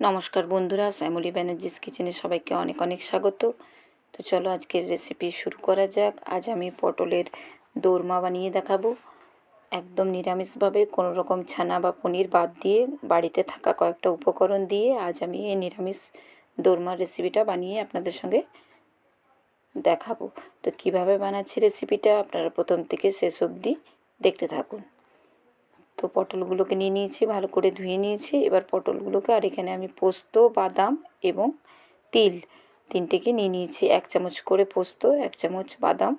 নমস্কার বন্ধুরা, শ্যামলী ব্যানার্জিস কিচেনে সবাইকে অনেক অনেক স্বাগত। তো চলো আজকের রেসিপি শুরু করা যাক। আজ আমি পটলের দোরমা বানিয়ে দেখাবো। একদম নিরামিষভাবে কোনো রকম ছানা বা পনির বাদ দিয়ে বাড়িতে থাকা কয়েকটা উপকরণ দিয়ে আজ আমি এই নিরামিষ দোরমার রেসিপিটা বানিয়ে আপনাদের সঙ্গে দেখাবো। তো কীভাবে বানাচ্ছি রেসিপিটা আপনারা প্রথম থেকে শেষ অবধি দেখতে থাকুন। তো পটলগুলোকে নিয়ে নিয়েছি, ভালো করে ধুয়ে নিয়েছি। এবার পটলগুলোকে আর এখানে আমি পোস্ত, বাদাম এবং তিল তিনটেকে নিয়ে নিয়েছি। এক চামচ করে পোস্ত, এক চামচ বাদাম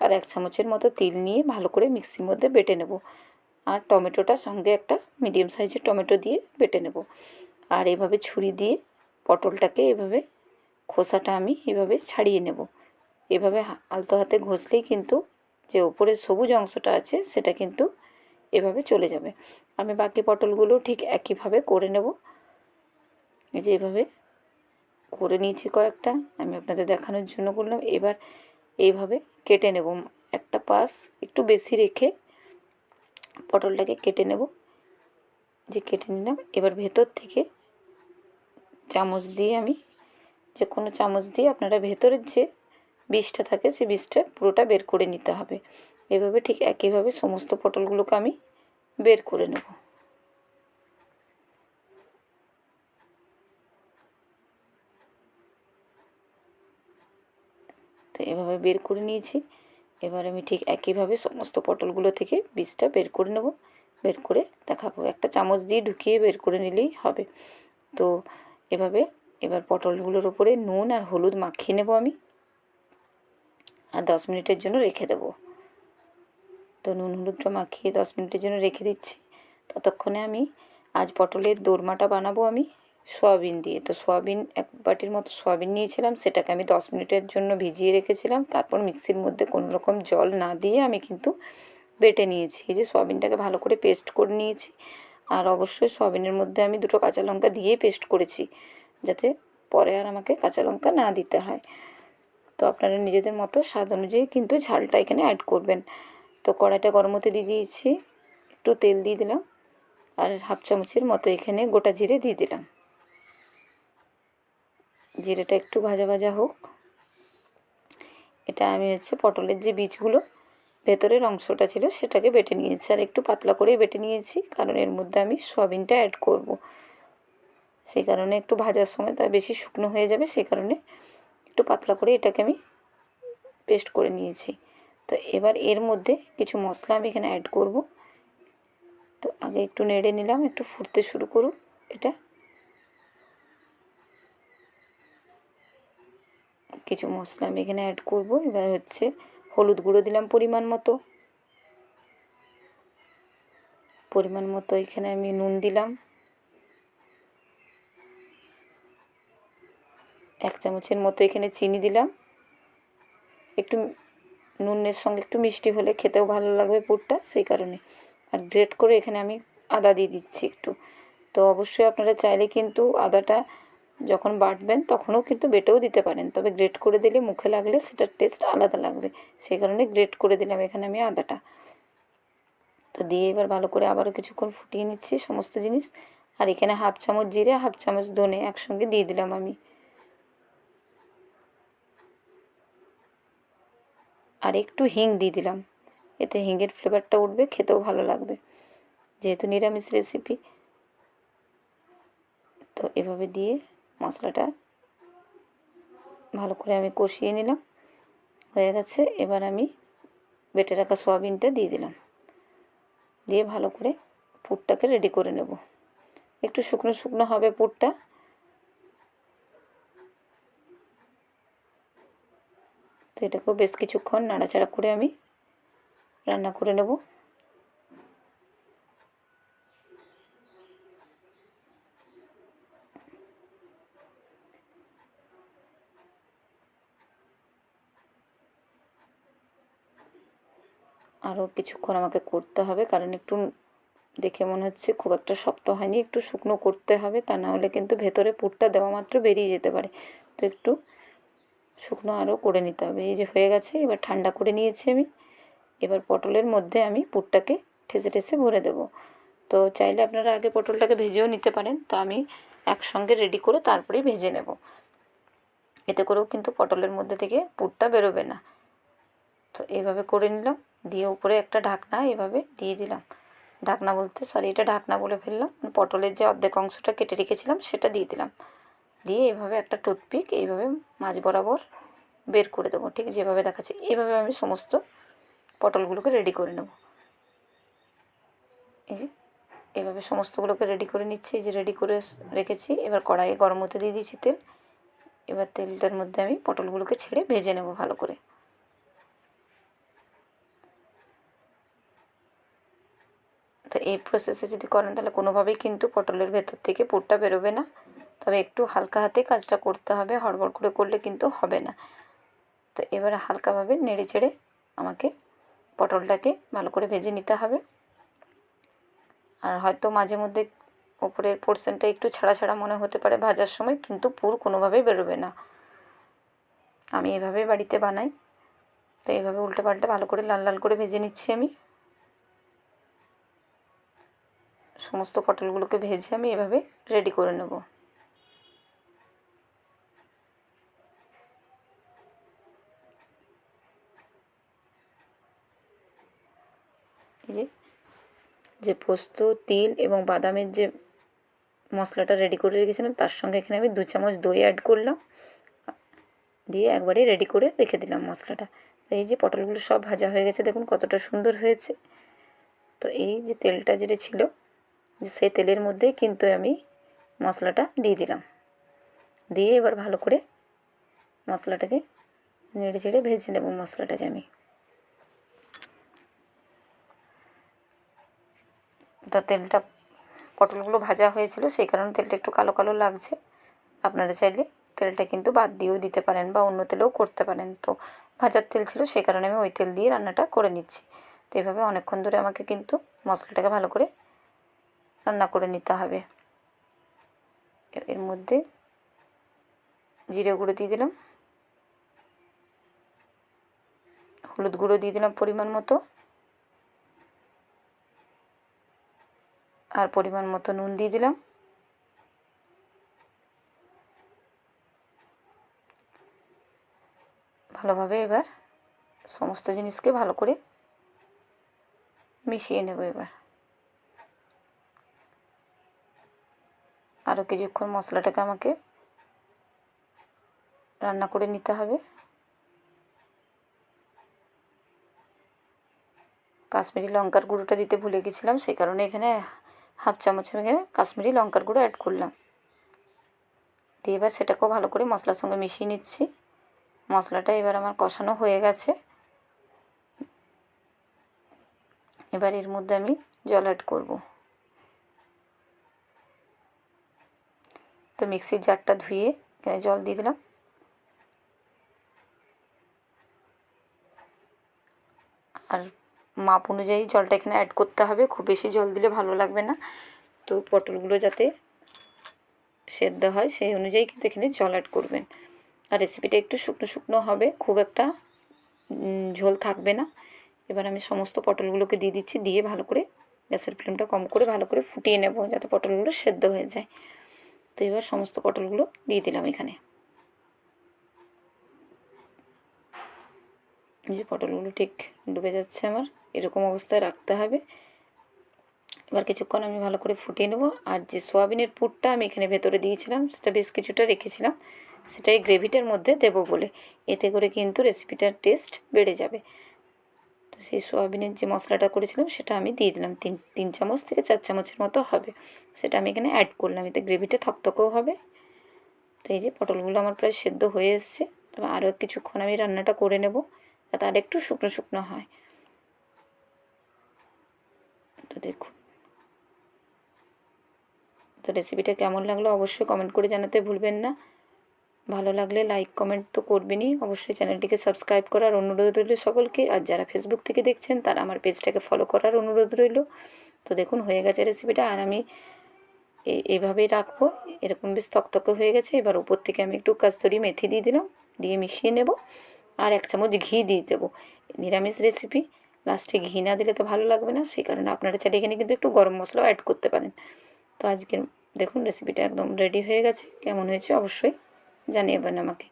আর এক চামচের মতো তিল নিয়ে ভালো করে মিক্সির মধ্যে বেটে নেব। আর টমেটোটা সঙ্গে একটা মিডিয়াম সাইজের টমেটো দিয়ে বেটে নেব। আর এভাবে ছুরি দিয়ে পটলটাকে এভাবে খোসাটা আমি এভাবে ছাড়িয়ে নেব। এভাবে আলতো হাতে ঘষলেই কিন্তু যে ওপরের সবুজ অংশটা আছে, সেটা কিন্তু এভাবে চলে যাবে। আমি বাকি পটলগুলো ঠিক একইভাবে করে নেব। এই যে এভাবে করে নিয়েছি কয়েকটা। আমি আপনাদের দেখানোর জন্য করলাম। এবার এইভাবে কেটে নেব। একটা পাস একটু বেশি রেখে পটলটাকে কেটে নেব। যে কেটে নিলাম। এবার ভেতর থেকে চামচ দিয়ে আমি যে কোনো চামচ দিয়ে আপনারা ভেতরের যে বীজটা থাকে সেই বীজটা পুরোটা বের করে নিতে হবে। এভাবে ঠিক একইভাবে সমস্ত পটলগুলোকে আমি বের করে নেব। তো এভাবে বের করে নিয়েছি। এবার আমি ঠিক একইভাবে সমস্ত পটলগুলো থেকে বীজটা বের করে নেব। বের করে দেখাবো। একটা চামচ দিয়ে ঢুকিয়ে বের করে নিলেই হবে। তো এভাবে এবার পটলগুলোর ওপরে নুন আর হলুদ মাখিয়ে নেব আমি। আর দশ মিনিটের জন্য রেখে দেবো। তো নুন হলুদটা মাখিয়ে দশ মিনিটের জন্য রেখে দিচ্ছি। ততক্ষণে আমি আজ পটলের দোরমাটা বানাবো আমি সয়াবিন দিয়ে। তো সয়াবিন, এক বাটির মতো সয়াবিন নিয়েছিলাম, সেটাকে আমি দশ মিনিটের জন্য ভিজিয়ে রেখেছিলাম। তারপর মিক্সির মধ্যে কোনো রকম জল না দিয়ে আমি কিন্তু বেটে নিয়েছি। এই যে সয়াবিনটাকে ভালো করে পেস্ট করে নিয়েছি। আর অবশ্যই সয়াবিনের মধ্যে আমি দুটো কাঁচা লঙ্কা দিয়ে পেস্ট করেছি, যাতে পরে আর আমাকে কাঁচা লঙ্কা না দিতে হয়। তো আপনারা নিজেদের মতো স্বাদ অনুযায়ী কিন্তু ঝালটা এখানে অ্যাড করবেন। তো কড়াইটা গরম হতে দিয়ে দিয়েছি। একটু তেল দিয়ে দিলাম আর হাফ চামচের মতো এখানে গোটা জিরে দিয়ে দিলাম। জিরেটা একটু ভাজা ভাজা হোক। এটা আমি হচ্ছে পটলের যে বীজগুলো ভেতরের অংশটা ছিল সেটাকে বেটে নিয়েছি আর একটু পাতলা করেই বেটে নিয়েছি কারণ এর মধ্যে আমি সয়াবিনটা অ্যাড করব। সেই কারণে একটু ভাজার সময় তা বেশি শুকনো হয়ে যাবে, সেই কারণে একটু পাতলা করে এটাকে আমি পেস্ট করে নিয়েছি। তো এবার এর মধ্যে কিছু মশলা আমি এখানে অ্যাড করব। তো আগে একটু নেড়ে নিলাম, একটু ফুটতে শুরু করুক এটা। কিছু মশলা আমি এখানে অ্যাড করব, এবার হচ্ছে হলুদ গুঁড়ো দিলাম পরিমাণ মতো। পরিমাণ মতো এখানে আমি নুন দিলাম। এক চামচের মতো এখানে চিনি দিলাম। একটু নুনের সঙ্গে একটু মিষ্টি হলে খেতেও ভালো লাগবে পুরটা, সেই কারণে। আর গ্রেট করে এখানে আমি আদা দিয়ে দিচ্ছি একটু। তো অবশ্যই আপনারা চাইলে কিন্তু আদাটা যখন বাটবেন তখনও কিন্তু বেটেও দিতে পারেন। তবে গ্রেট করে দিলে মুখে লাগলে সেটার টেস্ট আলাদা লাগবে। সেই কারণে গ্রেট করে দিলাম এখানে আমি আদাটা। তো দিয়ে এবার ভালো করে আবারও কিছুক্ষণ ফুটিয়ে নিচ্ছি সমস্ত জিনিস। আর এখানে হাফ চামচ জিরে, হাফ চামচ ধনে একসঙ্গে দিয়ে দিলাম আমি। আর একটু হিং দিয়ে দিলাম। এতে হিঙের ফ্লেভারটা উঠবে, খেতেও ভালো লাগবে। যেহেতু নিরামিষ রেসিপি তো এভাবে দিয়ে মশলাটা ভালো করে আমি কষিয়ে নিলাম। হয়ে গেছে, এবার আমি বেটে রাখা সয়াবিনটা দিয়ে দিলাম। দিয়ে ভালো করে পুরটাকে রেডি করে নেব। একটু শুকনো শুকনো হবে পুরটা তো এটাকেও বেশ কিছুক্ষণ নাড়াচাড়া করে আমি রান্না করে নেব। আরও কিছুক্ষণ আমাকে করতে হবে, কারণ একটু দেখে মনে হচ্ছে খুব একটা শক্ত হয়নি, একটু শুকনো করতে হবে, তা না হলে কিন্তু ভেতরে পুরটা দেওয়া মাত্র বেরিয়ে যেতে পারে। তো একটু শুকনো আরও করে নিতে হবে। এই যে হয়ে গেছে, এবার ঠান্ডা করে নিয়েছি আমি। এবার পটলের মধ্যে আমি পুরটাকে ঠেসে ঠেসে ভরে দেবো। তো চাইলে আপনারা আগে পটলটাকে ভেজেও নিতে পারেন। তো আমি একসঙ্গে রেডি করে তারপরেই ভেজে নেব। এতে করেও কিন্তু পটলের মধ্যে থেকে পুরটা বেরোবে না। তো এভাবে করে নিলাম। দিয়ে উপরে একটা ঢাকনা এভাবে দিয়ে দিলাম। ঢাকনা বলতে সরি এটা ঢাকনা বলে ফেললাম। পটলের যে অর্ধেক অংশটা কেটে রেখেছিলাম, সেটা দিয়ে দিলাম। দিয়ে এভাবে একটা টুথপিক এইভাবে মাঝ বরাবর বের করে দেবো। ঠিক যেভাবে দেখাচ্ছি, এভাবে আমি সমস্ত পটলগুলোকে রেডি করে নেব। এই যে, এভাবে সমস্তগুলোকে রেডি করে নিচ্ছি, এই যে রেডি করে রেখেছি। এবার কড়াইয়ে গরম হতে দিয়ে দিয়েছি তেল। এবার তেলটার মধ্যে আমি পটলগুলোকে ছেড়ে ভেজে নেব ভালো করে। তো এই প্রসেসে যদি করেন, তাহলে কোনোভাবেই কিন্তু পটলের ভেতর থেকে পুরটা বেরোবে না। তবে একটু হালকা হাতে কাজটা করতে হবে, হড়বড় করে করলে কিন্তু হবে না। তো এবারে হালকাভাবে নেড়ে চেড়ে আমাকে পটলটাকে ভালো করে ভেজে নিতে হবে। আর হয়তো মাঝে মধ্যে ওপরের পোর্শনটা একটু ছাড়া ছাড়া মনে হতে পারে ভাজার সময়, কিন্তু পুর কোনোভাবেই বেরোবে না। আমি এভাবে বাড়িতে বানাই। তো এইভাবে উল্টে পাল্টে ভালো করে লাল লাল করে ভেজে নিচ্ছি আমি। সমস্ত পটলগুলোকে ভেজে আমি এভাবে রেডি করে নেব। যে যে পোস্ত, তিল এবং বাদামের যে মশলাটা রেডি করে রেখেছিলাম, তার সঙ্গে এখানে আমি দু চামচ দই অ্যাড করলাম। দিয়ে একবারে রেডি করে রেখে দিলাম মশলাটা। তো এই যে পটলগুলো সব ভাজা হয়ে গেছে, দেখুন কতটা সুন্দর হয়েছে। তো এই যে তেলটা যেটা ছিল সেই তেলের মধ্যেই কিন্তু আমি মশলাটা দিয়ে দিলাম। দিয়ে এবার ভালো করে মশলাটাকে নেড়ে চেড়ে ভেজে নেব মশলাটাকে আমি। তো তেলটা, পটলগুলো ভাজা হয়েছিল, সেই কারণে তেলটা একটু কালো কালো লাগছে। আপনারা চাইলে তেলটা কিন্তু বাদ দিয়েও দিতে পারেন বা অন্য তেলেও করতে পারেন। তো ভাজার তেল ছিল, সেই কারণে আমি ওই তেল দিয়ে রান্নাটা করে নিচ্ছি। তো এইভাবে অনেকক্ষণ ধরে আমাকে কিন্তু মশলাটাকে ভালো করে রান্না করে নিতে হবে। এর মধ্যে জিরে গুঁড়ো দিয়ে দিলাম। হলুদ গুঁড়ো দিয়ে দিলাম পরিমাণ মতো। আর পরিমাণ মতো নুন দিয়ে দিলাম। ভালোভাবে এবার সমস্ত জিনিসকে ভালো করে মিশিয়ে নেব এবার। আরও কিছুক্ষণ মশলাটাকে আমাকে রান্না করে নিতে হবে। কাশ্মীরি লঙ্কার গুঁড়োটা দিতে ভুলে গেছিলাম, সেই কারণে এখানে হাফ চামচ আমি কাশ্মীরি লঙ্কার গুঁড়ো অ্যাড করলাম। দিয়ে এবার সেটাকেও ভালো করে মশলার সঙ্গে মিশিয়ে নিচ্ছি। মশলাটা এবার আমার কষানো হয়ে গেছে। এবার এর মধ্যে আমি জল অ্যাড করব। তো মিক্সির জারটা ধুয়ে এখানে জল দিয়ে দিলাম আর মাপ অনুযায়ী জলটা এখানে অ্যাড করতে হবে। খুব বেশি জল দিলে ভালো লাগবে না। তো পটলগুলো যাতে সেদ্ধ হয়, সেই অনুযায়ী কিন্তু এখানে জল অ্যাড করবেন। আর রেসিপিটা একটু শুকনো শুকনো হবে, খুব একটা ঝোল থাকবে না। এবার আমি সমস্ত পটলগুলোকে দিয়ে দিচ্ছি, দিয়ে ভালো করে গ্যাসের ফ্লেমটা কম করে ভালো করে ফুটিয়ে নেব, যাতে পটলগুলো সেদ্ধ হয়ে যায়। তো এবার সমস্ত পটলগুলো দিয়ে দিলাম এখানে। যে পটলগুলো ঠিক ডুবে যাচ্ছে আমার। এরকম অবস্থায় রাখতে হবে। এবার কিছুক্ষণ আমি ভালো করে ফুটিয়ে নেব। আর যে সোয়াবিনের পুরটা আমি এখানে ভেতরে দিয়েছিলাম, সেটা বেশ কিছুটা রেখেছিলাম। সেটাই গ্রেভিটার মধ্যে দেবো বলে। এতে করে কিন্তু রেসিপিটার টেস্ট বেড়ে যাবে। তো সেই সোয়াবিনের যে মশলাটা করেছিলাম, সেটা আমি দিয়ে দিলাম। তিন তিন চামচ থেকে চার চামচের মতো হবে। সেটা আমি এখানে অ্যাড করলাম। এতে গ্রেভিটা থকথকেও হবে। তো এই যে পটলগুলো আমার প্রায় সেদ্ধ হয়ে এসছে। তবে আরও কিছুক্ষণ আমি রান্নাটা করে নেব, যাতে আর একটু শুকনো শুকনো হয়। তো দেখুন। তো রেসিপিটা কেমন লাগল অবশ্যই কমেন্ট করে জানাতে ভুলবেন না। ভালো লাগলে লাইক কমেন্ট তো করবেনই। অবশ্যই চ্যানেলটিকে সাবস্ক্রাইব করার অনুরোধ রইল সকলকে। আর যারা ফেসবুক থেকে দেখছেন, তারা আমার পেজটাকে ফলো করার অনুরোধ রইল। তো দেখুন, হয়ে গেছে রেসিপিটা আর আমি এইভাবেই রাখব। এরকম বেশ তকতকে হয়ে গেছে। এবার উপর থেকে আমি একটু কাস্তরি মেথি দিয়ে দিলাম। দিয়ে মিশিয়ে নেব। আর এক চামচ ঘি দিয়ে দেবো। নিরামিষ রেসিপি লাস্টে ঘি না দিলে তো ভালো লাগবে না, সেই কারণে আপনারা চাইলে এখানে কিন্তু একটু গরম মশলাও অ্যাড করতে পারেন। তো আজকের দেখুন রেসিপিটা একদম রেডি হয়ে গেছে, কেমন হয়েছে অবশ্যই জানিয়েবেন আমাকে।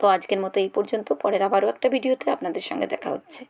তো আজকের মতো এই পর্যন্ত, পরের আবারও একটা ভিডিওতে আপনাদের সঙ্গে দেখা হচ্ছে।